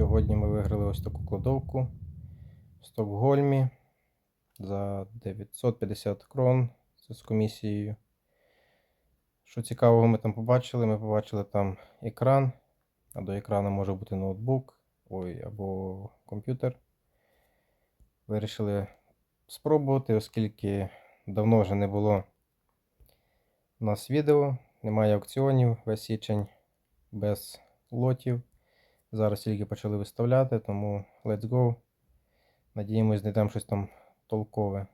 Сьогодні ми виграли ось таку кладовку в Стокгольмі за 950 крон. З комісією. Що цікавого ми там побачили? Ми побачили там екран, а до екрану може бути ноутбук ой, або комп'ютер. Вирішили спробувати, оскільки давно вже не було у нас відео, немає аукціонів, весь січень без лотів. Зараз тільки почали виставляти, тому let's go. Надіємось, знайдемо щось там толкове.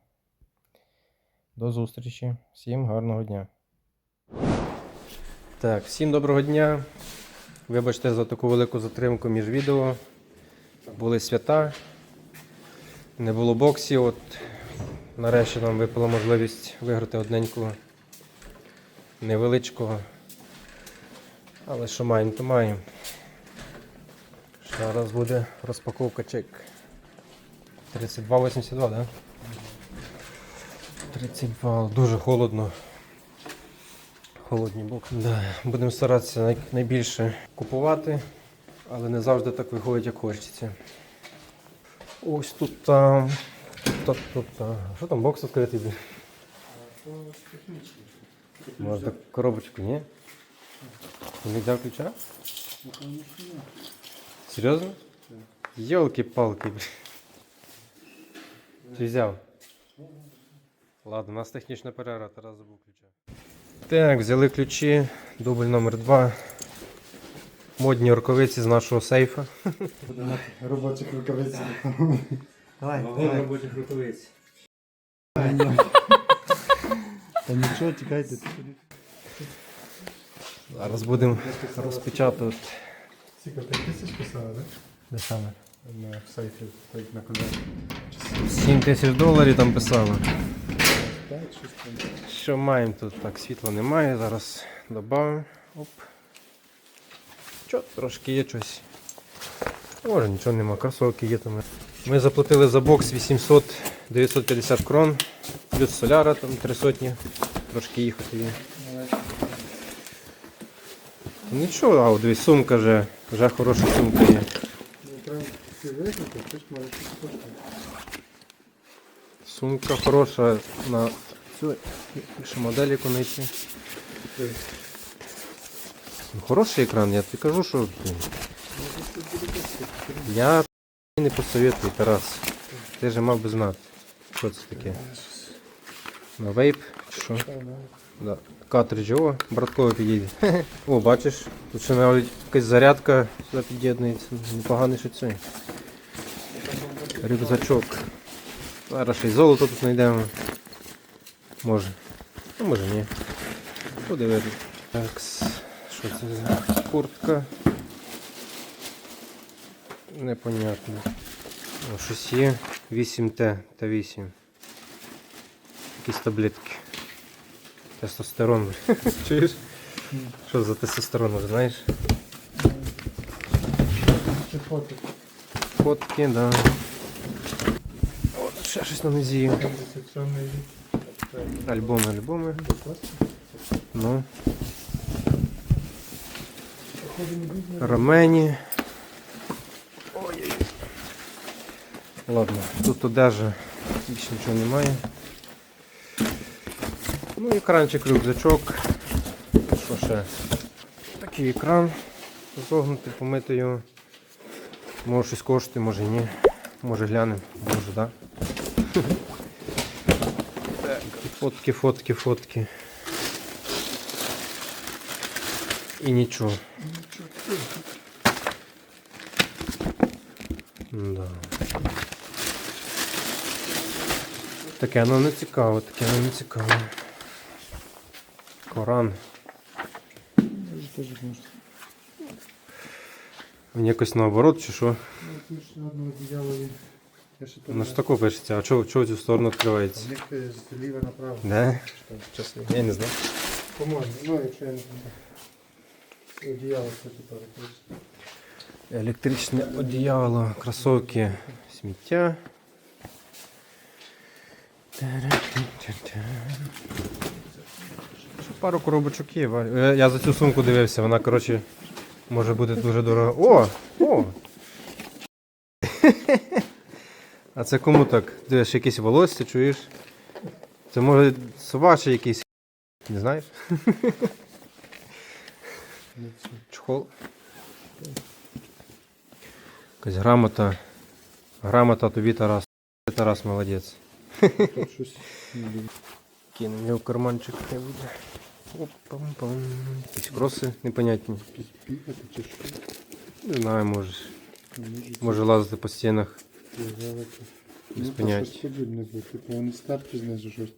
До зустрічі. Всім гарного дня. Так, всім доброго дня. Вибачте за таку велику затримку між відео. Були свята. Не було боксів. От нарешті нам випала можливість виграти одненького невеличкого. Але що маємо, то маємо. Зараз буде розпаковка чек. 32,82, да? 32, дуже холодно. Холодні боки. Да. Будемо старатися найбільше купувати, але не завжди так виходить, як хочеться. Ось тут там. Тут, тут, там. Що там бокс відкритий? блін? Можна коробочку, ні? Не взяв ключа? Серйозно? Йолки-палки. Чи взяв? Ладно, у нас технічна перерва, Тарас забув ключа. Так, взяли ключі, дубль номер 2 Модні рукавиці з нашого сейфа. Робочих рукавиць. Давай, Вагон давай. робочих рукавиць. Та нічого, чекайте. Зараз будемо розпечатувати. Скільки 5 тисяч писали, так? Де саме? На сайті, на конверті. 7 тисяч доларів там писало. 5, 6 там. Що маємо тут? Так, світла немає, зараз додамо. Оп. Що, трошки є щось. Може нічого нема, кросовки є там. Ми заплатили за бокс 800 950 крон, плюс соляра там 3 сотні, трошки їхати є. Нічого, а от дивись, сумка вже, вже хороша сумка є. Сумка хороша на цю ще модель яку знайти. Ну, Хороший екран, я тобі кажу, що блін, я не посоветую, Тарас. Ти ж мав би знати, що це таке. На вейп чи що? Да. Картриджі, о, братково підійде. О, бачиш, тут ще навіть якась зарядка сюди під'єднується. Непоганий що це. Рюкзачок. Зараз ще й золото тут знайдемо. Може. Ну, може ні. Видно. Так, що це за куртка? Непонятно. О, щось є. 8Т та 8. Якісь таблетки. Тестостерон. Чуєш? Що за тестостерон, знаєш? Чи фото? Фотки, да. О, тут ще щось на нозі. 57 рік. Альбоми, альбоми. Ну. Рамені. Ой. Ладно, тут одежа більше нічого немає. Ну, екранчик, рюкзачок. Що ще? Такий екран. Зогнути, помити його. Може щось коштує, може ні. Може глянемо, може. Да? Так, фотки, фотки, фотки. І нічого. Да. Таке воно не цікаво, таке воно не цікаво. Коран. Він якось наоборот чи що? Ну, ж тако пишеться, а чого, чого цю сторону відкривається? В них е, зліва направо. Да? Чесно, я не знаю. По-моєму, ну якщо я не знаю. Одіяло, кстати, перекручено. Електричне одіяло, кросовки, сміття. Ще Пару коробочок є. Е, Я за цю сумку дивився, вона, коротше, може бути дуже дорога. О! О! А це кому так? Дивиш, якісь волосся, чуєш? Це може собачий якийсь. Не знаєш? Чохол. Якась грамота. Грамота тобі Тарас. Тарас молодець. Не. Кинемо його в карманчик. хай буде. Оп-пам-пам. Якісь кроси непонятні. Не знаю. Може, Може лазити по стінах. Без. Типу вони стерті знизу щось.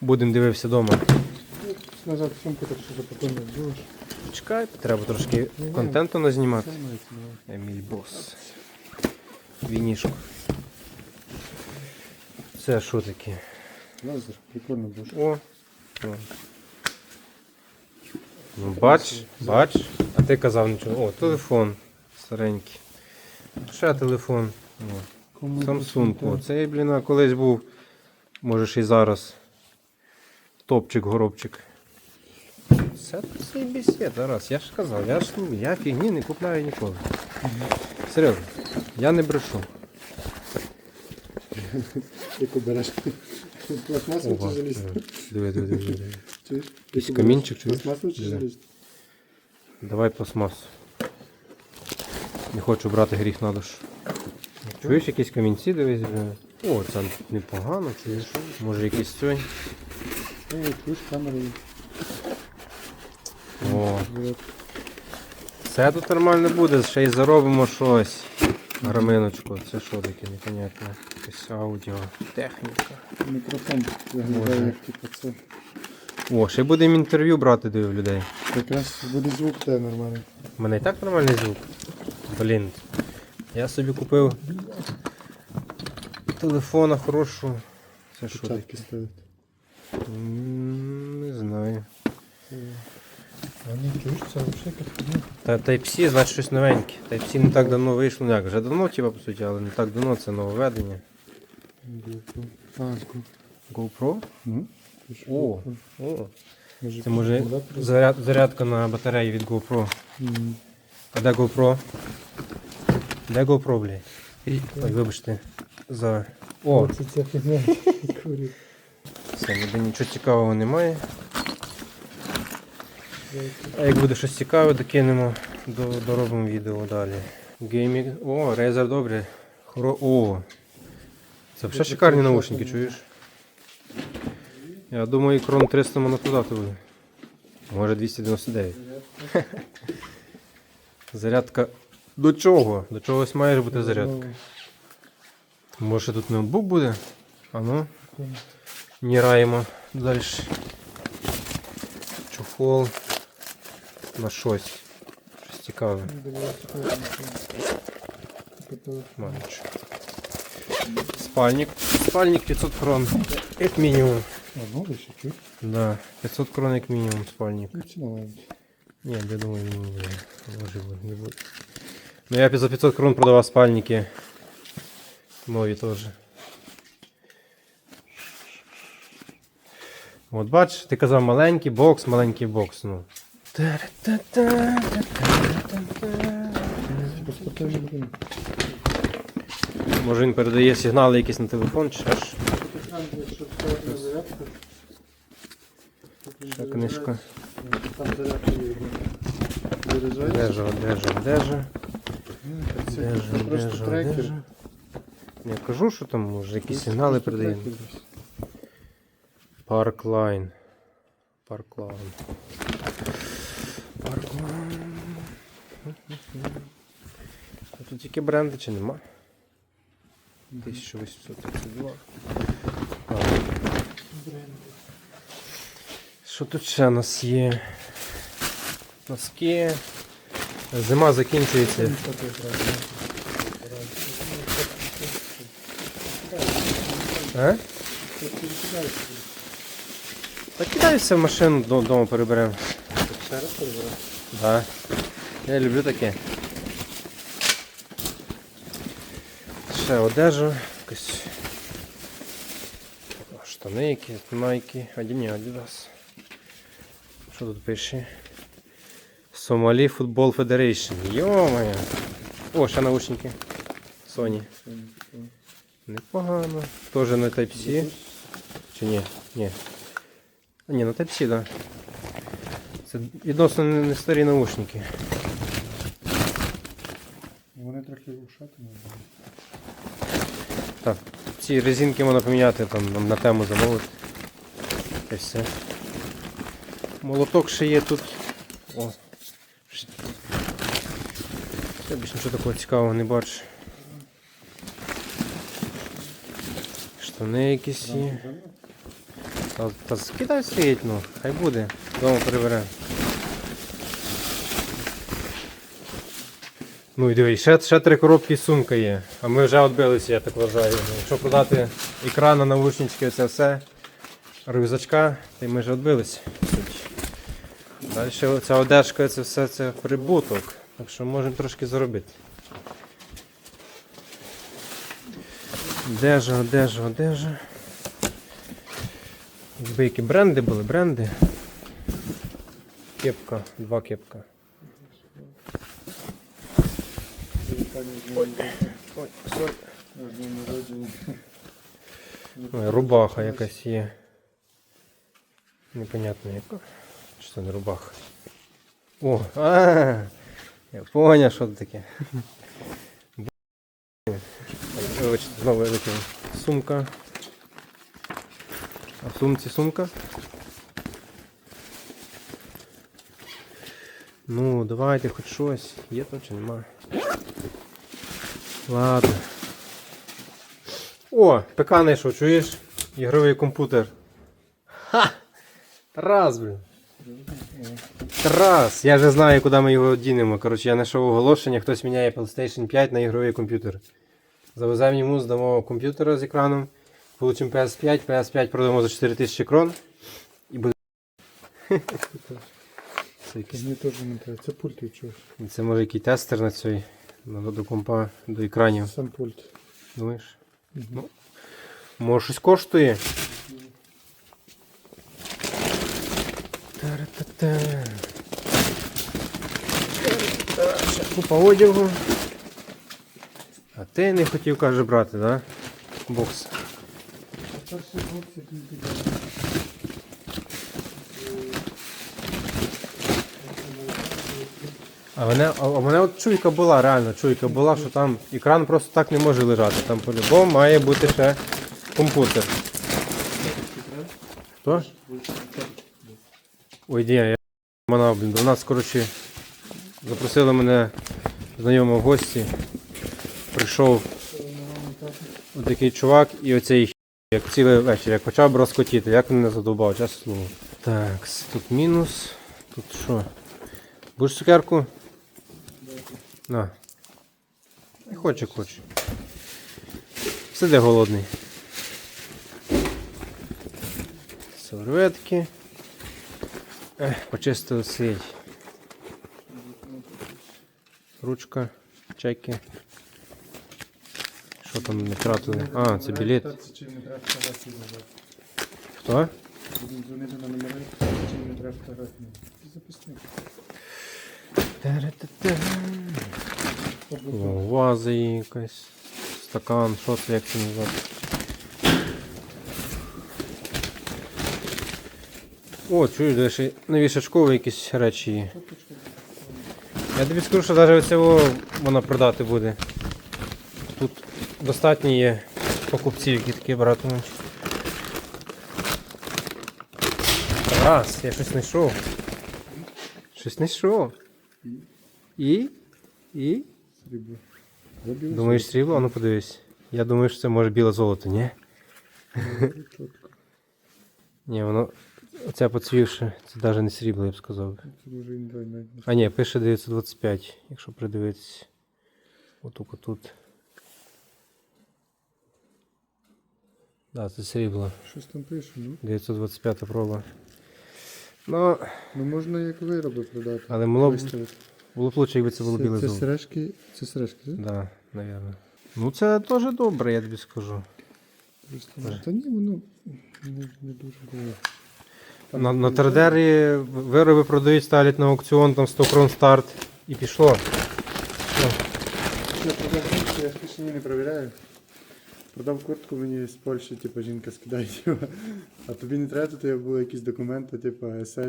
Будемо дивитися вдома. Назад сумку так що запакуємо будеш. Чекай, треба трошки контенту назнімати. Еміль Бос. Вінішко. Це що таке? Лазер, прикольно буде. О. Ну, бач, бач. А ти казав нічого. О, телефон старенький. Ще телефон. О. Samsung. О, цей, блін, колись був. Може ще й зараз. Топчик, горобчик. Це цей бесід, зараз. Я ж казав, я ж ну, я фігні не купляю ніколи. Серйозно, я не брешу. Яку береш? Пластмасову Ого, чи залізну? Диви, диви, диви, диви. Чуєш? Якийсь камінчик, чуєш? Пластмасову чи Диви. залізну? Давай пластмасу. Не хочу брати гріх на душу. Чуєш якісь камінці, дивись. вже? О, це непогано, чуєш. Може якийсь цей. О, чуєш, камера є. О, все тут нормально буде, ще й заробимо щось. Граминочку, це що таке, непонятно. Якась аудіо, техніка. Мікрофон виглядає як типу це. О, ще будемо інтерв'ю брати в людей. Якраз буде звук те нормальний. У мене і так нормальний звук. Блін. Я собі купив телефона хорошу. Це що таке? Ставити. Не знаю. А ні, чуєш, це взагалі як Та Type-C, значить щось новеньке. Type-C не так давно вийшло. Ну як, вже давно, типа, по суті, але не так давно це нововведення. GoPro? Що? О. О. Це може заряд, зарядка на батареї від GoPro. А де GoPro? Де GoPro, блядь? Ой, вибачте. За. О, ця фігня. Все, ніде нічого цікавого немає. А як буде щось цікаве, докинемо, доробимо відео далі. Геймінг. О, Razer добре. Хоро... О. Це вже шикарні наушники, чуєш? Я думаю, крон 300 монокудати буде. Може 299. Зарядка. До чого? До чогось має бути зарядка. Може тут ноутбук буде? А ну. Нираємо далі. Чохол. На щось. Щось цікаве. Манч. Спальник. Спальник 500 крон. Як мінімум. А, новий ще чуєш? Да. 500 крон як мінімум спальник. Ну, ціна маленька. Ні, я думаю, не буде. Може буде, не буде. Ну я за 500 крон продавав спальники. Нові теж. От бач, ти казав маленький бокс, маленький бокс. Ну. Може він передає сигнали якісь на телефон чи ж. Ще книжка. Держа, це просто держа, трекер. держа. Я кажу, що там може якісь сигнали передає. Парклайн. Парклайн. А Тут тільки бренди чи нема? 1832. Ладно. Що тут ще у нас є? Носки. Зима закінчується. А? Та кидай все в машину додому переберемо. Ще раз перебираю. Да. Я люблю таке. Ще одежа. Якось. Штани які, майки. Одні Adidas. Що тут пише? Сомалі Футбол Федерейшн. Йо-моє. О, ще наушники. Sony. Непогано. Тоже на Type-C. Чи ні? Ні. А, ні, на Type-C, так. Да. Це відносно не старі наушники. Вони трохи ушатими. Так, ці резинки можна поміняти там нам на тему замовити. Й все. Молоток ще є тут. О. Я більше нічого такого цікавого не бачу. Штани якісь є. Та, та скидай стоїть, ну, хай буде. Дома переберемо. Ну і дивись, ще, ще три коробки сумка є. А ми вже відбилися, я так вважаю. Ну, Якщо продати екрана, наушнички, оце все, рюкзачка, то й ми вже відбилися. Далі ця одежка, це все це прибуток. Так що можемо трошки заробити. Одежа, одежа, одежа. Якби які бренди були, бренди. Кепка, два кепка. Ой, рубаха якась є. Непонятно яка. Чи це не рубаха? О, а, я поняв, що це таке. Вибачте, знову вилетіла сумка. А в сумці сумка. Ну, давайте хоч щось. Є там чи нема? Ладно. О, ПК знайшов, чуєш? Ігровий комп'ютер. Ха! Тарас, блін. Тарас! Я вже знаю, куди ми його дінемо. Коротше, я знайшов оголошення, хтось міняє PlayStation 5 на ігровий комп'ютер. Завеземо йому, здамо комп'ютера з екраном, получимо PS5, PS5 продамо за 4000 крон. І буде. Це якийсь Мені теж не треба. Це пульт від. Це може який тестер на цей, на до компа, до екранів. Сам пульт. Думаєш? Ну, може щось коштує. Та-ра-та-та. Та-ра-та. Ще Купа одягу. А ти не хотів, каже, брати, да? Бокс. Перший хлопці тільки А мене, а у мене от чуйка була, реально чуйка була, що там екран просто так не може лежати. Там по-любому має бути ще комп'ютер. Хто? Ой, ді, я манав, блін. До нас, коротше, запросили мене знайомого в гості. Прийшов такий чувак і оцей як цілий вечір, як почав розкотіти, як він не задовбав, чесно слово. Так, тут мінус. Тут що? Будеш цукерку? На. Не хоче, хоче. Сиди голодний. Серветки. Почистили свій. Ручка, чеки. Що там не втратили? А, це білет. Хто? Будемо дзвонити на номери, чи не треба фотографії. Записник. Ваза якась. Стакан, що це як це назвати? О, чуєш, де ще на вішачкові якісь речі є. Я тобі скажу, що навіть цього вона продати буде. Тут достатньо є покупців, які такі братимуть. Раз, я щось знайшов. Щось знайшов. І? І? Срібло. Забіл. Думаєш срібло? А ну подивись. Я думаю, що це може біле золото, ні? Чітко. Ні, воно. Оце поцвівше, це навіть не срібло, я б сказав. Це може і не дай навіть. А ні, пише 925, якщо придивитись. Отут, отут. Да, це срібло. Щось там пише, ну. 925 проба. Ну, Ну можна як вироби продати. але було б, Виставити. Було б лучше, якби це було біле Це, золото. сережки, це сережки, так? Да, напевно. Ну це теж добре, я тобі скажу. Просто, Та ні, воно не, не дуже було. Там На, на Тардері вироби продають, ставлять на аукціон, там 100 крон старт і пішло. Я продав куртку, я ж не перевіряю. Продав куртку мені з Польщі, типу, жінка скидає його. А тобі не треба, тут я були якісь документи, типу СЛ.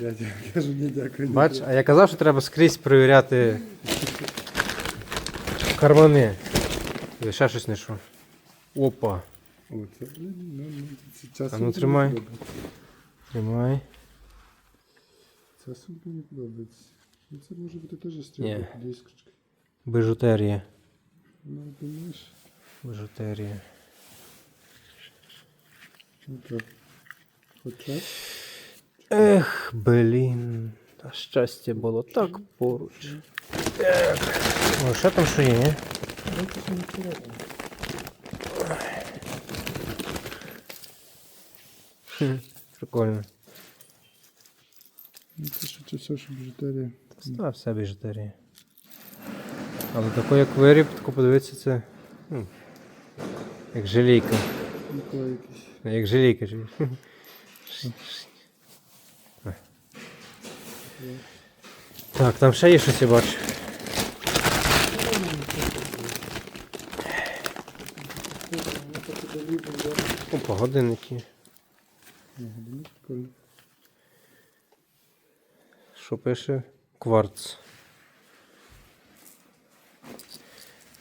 Я кажу, ні, дякую. не Бач, а я казав, що треба скрізь перевіряти кармани. Я ще щось знайшов. Опа. О, це, ну, ну, це часом А ну, мені тримай. подобається. Тримай. Мені подобається. Ну, це може бути теж Ні. стрілка, дискочка. Бижутерія. Ну, думаєш, Бижутерія. ну так. Хоча. Ех, блін. Та щастя було так поруч. Ех. О, що там що є, ні? Хм, Прикольно. Ну, це що це все, що біжутерія. Став все біжутерія. Але тако як виріб, тако подивитися це. ну, Як якийсь. Як желейка. Так, там ще є щось я бачу. Опа, годинники. Що пише? Кварц.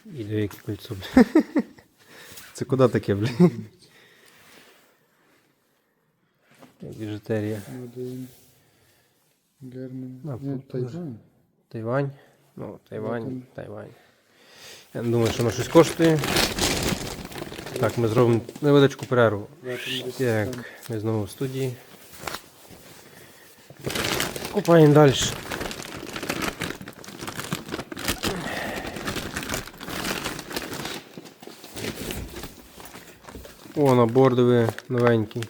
І яке кольцо. Це куди таке, блін? Біжутерія. Гарний. На, Ні, Тайвань. Тайвань. Ну, Тайвань. Тайвань. Я не думаю, що воно щось коштує. Так, ми зробимо невеличку перерву. Так, ми знову в студії. Купаємо далі. О, набор новенький.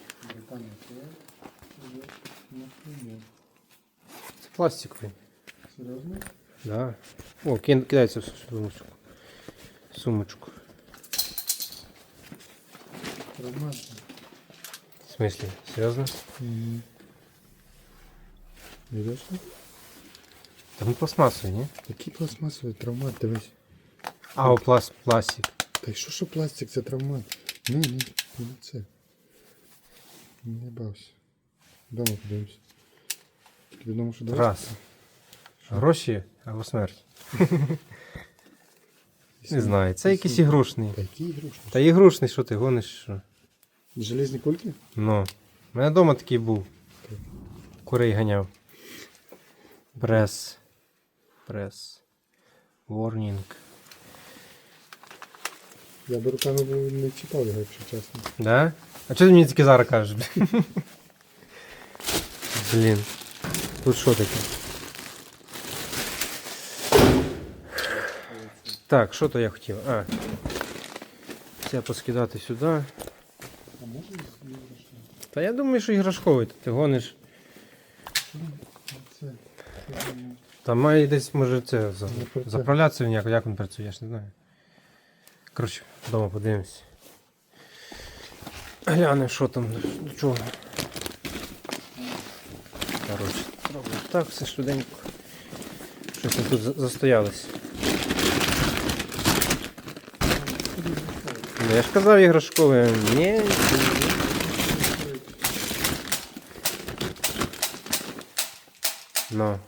Це пластиковий. Серйозно? Да. О, ки- кидається в сумочку. Сумочку. Романтично. В смысле? Серйозно? Угу. Видиш? Там пластмасовий, ні? Який пластмасовий травмат, дивись. А, о, пласт, пластик. Та й що, що пластик, це травмат. Ні, ні, не це. Не бався. Дома подивимось. Думав, що давай? Раз. Гроші або смерть. Не знаю. Це якийсь ігрушний. Та який ігрушки? Та ігрушний, що ти гониш? Що? Железні кульки? Ну. У мене вдома такий був. Курей ганяв. Прес. Прес. Warning. Я би руками був не чіпав його, якщо чесно. Да? А чого ти мені тільки зараз кажеш? Блін. Тут що таке? Так, що то я хотів? А. Це поскидати сюди. А може? Та я думаю, що іграшковий, ти гониш. Там має десь, може, це заправлятися як, як він працює, я ж не знаю. Коротше, вдома подивимось. Глянемо, що там, до чого. Коротше, зроблю так, все швиденько. Щось ми тут застоялись. Ну, я ж казав іграшкове. Ні. Ну.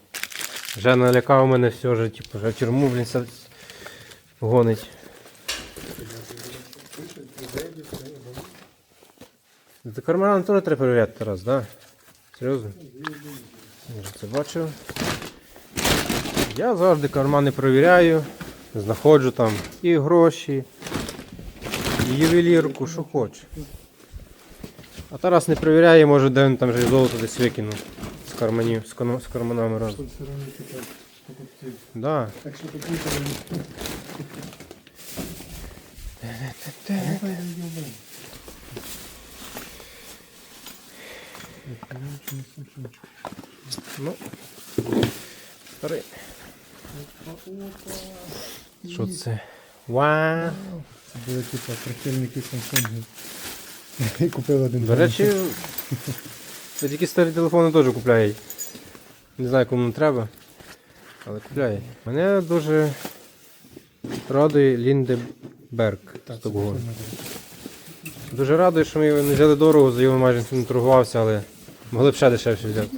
Вже налякав мене все вже, типу, вже тюрму, блін, гонить. За карманом теж треба перевіряти раз, так? Да? Серйозно? Я вже це бачив. Я завжди кармани перевіряю, знаходжу там і гроші, і ювелірку, що хочу. А Тарас не перевіряє, може де він там вже і золото десь викинув з карманів, з, карманами разом. Да. Так що такі Давай, давай. Ну. Старий. Що це? Вау. Це були типа прихильники Samsung. І купив один. До речі, такі старі телефони теж купляють. Не знаю, кому треба, але купляють. Мене дуже радує Ліндеберг. Стокгольм. Дуже радий, що ми його не взяли дорого, за його майже не торгувався, але могли б ще дешевше взяти.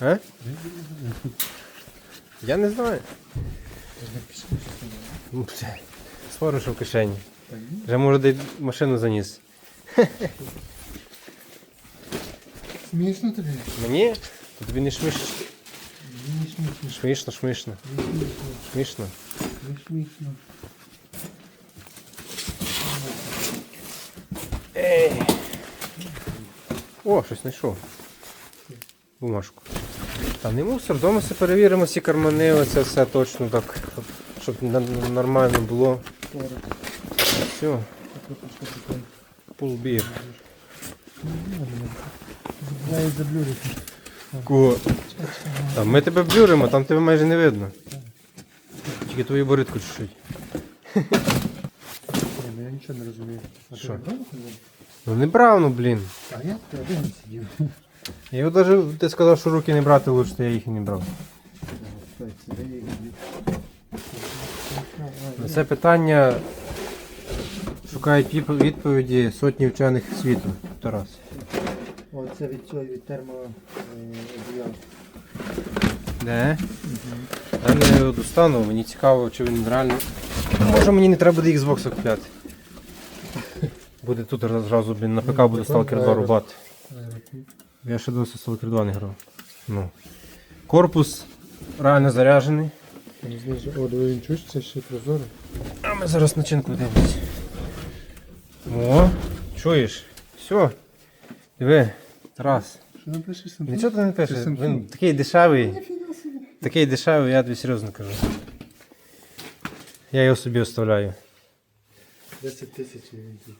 А? Я не знаю. Ну, що в кишені. Вже може де машину заніс. Смішно тобі? Мені? То тобі не. Шмішно, шмішно. Шмішно. Не смішно. Ей. О, щось знайшов. Бумажку. Та не мусор, вдома все перевіримо всі кармани, оце все точно так, щоб, нормально було. Все, пулбір. Я. Кого? Там ми тебе блюримо, там тебе майже не видно. Тільки твою боритку чуть-чуть. Ну я нічого не розумію. А ти не брав? Ну не брав, ну блін. А я ти один сидів. Я його даже, ти сказав, що руки не брати лучше, я їх і не брав. Їх. На це питання шукають відповіді сотні вчених світу. Тарас. О, це від цього від термо е. Де? Я не достану, мені цікаво, чи він реально. Може мені не треба буде Xbox купляти. Буде тут зразу, на ПК буде Stalker 2 рубати. Я ще досі Stalker 2 не грав. Ну. Корпус реально заряджений. Не о, диви, він чуєш, це ще прозоро. А ми зараз начинку дивимось. О, чуєш? Все. Диви, Тарас. Що там пише Samsung? Нічого ти не пишеш. Це Samsung. Він такий дешевий. Такий дешевий, я тобі серйозно кажу. Я його собі оставляю. 10 тисяч він тут.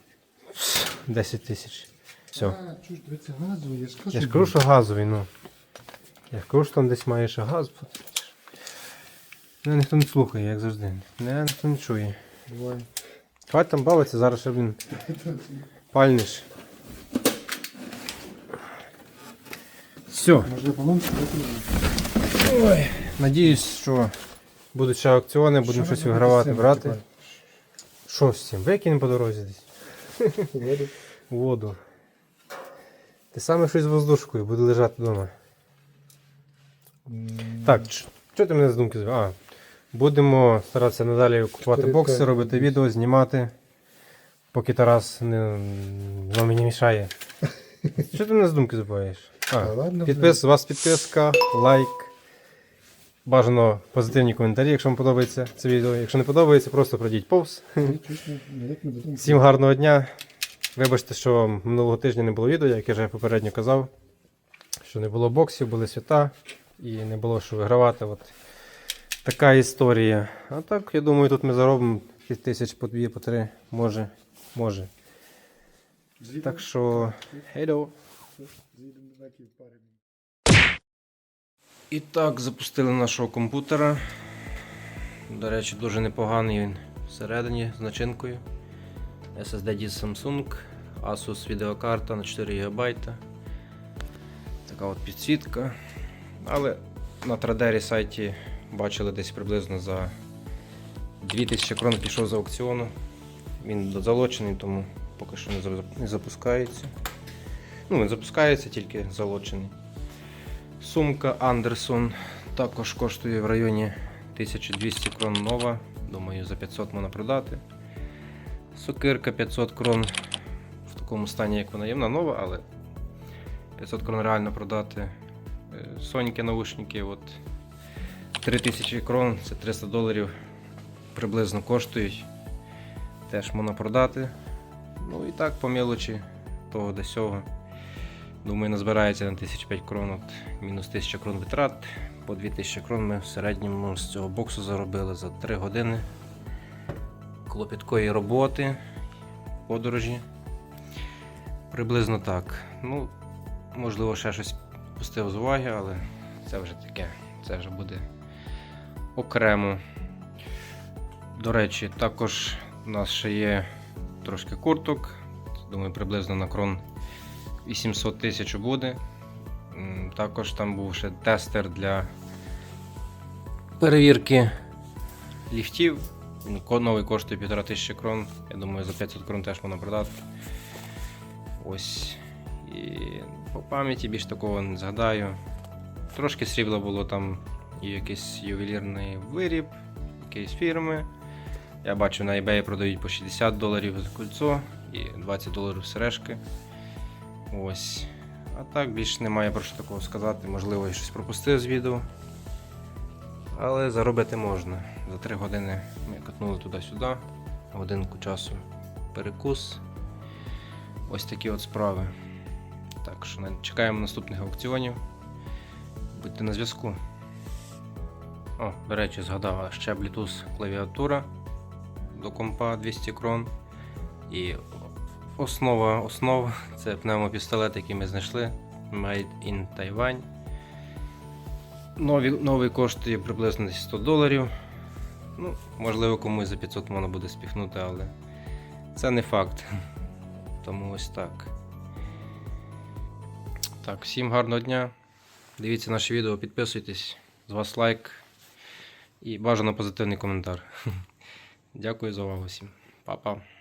10 10 тисяч. Все. Чуєш, я ж кажу. Я ж кажу, що газовий, ну. Я ж кажу, що там десь має ще газ. Мене ніхто не слухає, як завжди. Мене ніхто не чує. Буває. Хватить там бавиться, зараз ще він пальниш. Все. Може балончик? Ой, надіюсь, що будуть ще аукціони, будемо щось вигравати, брати. Що з цим? Викинемо по дорозі десь. Воду. Воду. Ти саме щось з воздушкою, буде лежати вдома. Так, що ти мене з думки звів? А, будемо старатися надалі купувати бокси, робити відео, знімати, поки Тарас не, вам мені мішає. Що ти мене з думки збиваєш? А, ладно, підпис, у вас підписка, лайк. Бажано позитивні коментарі, якщо вам подобається це відео. Якщо не подобається, просто пройдіть повз. Всім гарного дня. Вибачте, що минулого тижня не було відео, як я вже попередньо казав, що не було боксів, були свята і не було що вигравати. От така історія. А так, я думаю, тут ми заробимо тисяч по дві, по три, може. може. Так що, hello. І так, запустили нашого комп'ютера. До речі, дуже непоганий він всередині з начинкою. SSD диск Samsung, Asus відеокарта на 4 ГБ. Така от підсвітка. Але на Традері сайті бачили десь приблизно за 2000 крон пішов з аукціону. Він залочений, тому поки що не запускається. Ну, він запускається, тільки залочений. Сумка Андерсон також коштує в районі 1200 крон нова. Думаю, за 500 можна продати. Сокирка 500 крон в такому стані, як вона є. Вона нова, але 500 крон реально продати. Е, Соньки наушники от 3000 крон, це 300 доларів приблизно коштують. Теж можна продати. Ну і так, по мелочі того до сього. Думаю, назбирається на 1005 крон, от, мінус 1000 крон витрат. По 2000 крон ми в середньому з цього боксу заробили за 3 години клопіткої роботи, подорожі. Приблизно так. Ну, можливо, ще щось пустив з уваги, але це вже таке, це вже буде окремо. До речі, також у нас ще є трошки курток. Думаю, приблизно на крон 800 тисяч буде. Також там був ще тестер для перевірки ліфтів. Він новий коштує 1500 крон. Я думаю, за 500 крон теж можна продати. Ось. І по пам'яті більш такого не згадаю. Трошки срібла було там і якийсь ювелірний виріб, якоїсь фірми. Я бачу, на eBay продають по 60 доларів за кольцо і 20 доларів сережки. Ось. А так більше немає про що такого сказати. Можливо, я щось пропустив з відео. Але заробити можна. За 3 години ми катнули туди-сюди, годинку часу перекус. Ось такі от справи. Так що чекаємо наступних аукціонів. Будьте на зв'язку. О, до речі, згадав, ще Bluetooth клавіатура до компа 200 крон. І основа основа це пневмопістолет, який ми знайшли. Made in Taiwan. Нові, новий коштує приблизно 100 доларів. Ну, можливо, комусь за 500 можна буде спіхнути, але це не факт. Тому ось так. Так, всім гарного дня. Дивіться наше відео, підписуйтесь. З вас лайк і бажано позитивний коментар. Дякую за увагу всім. Па-па.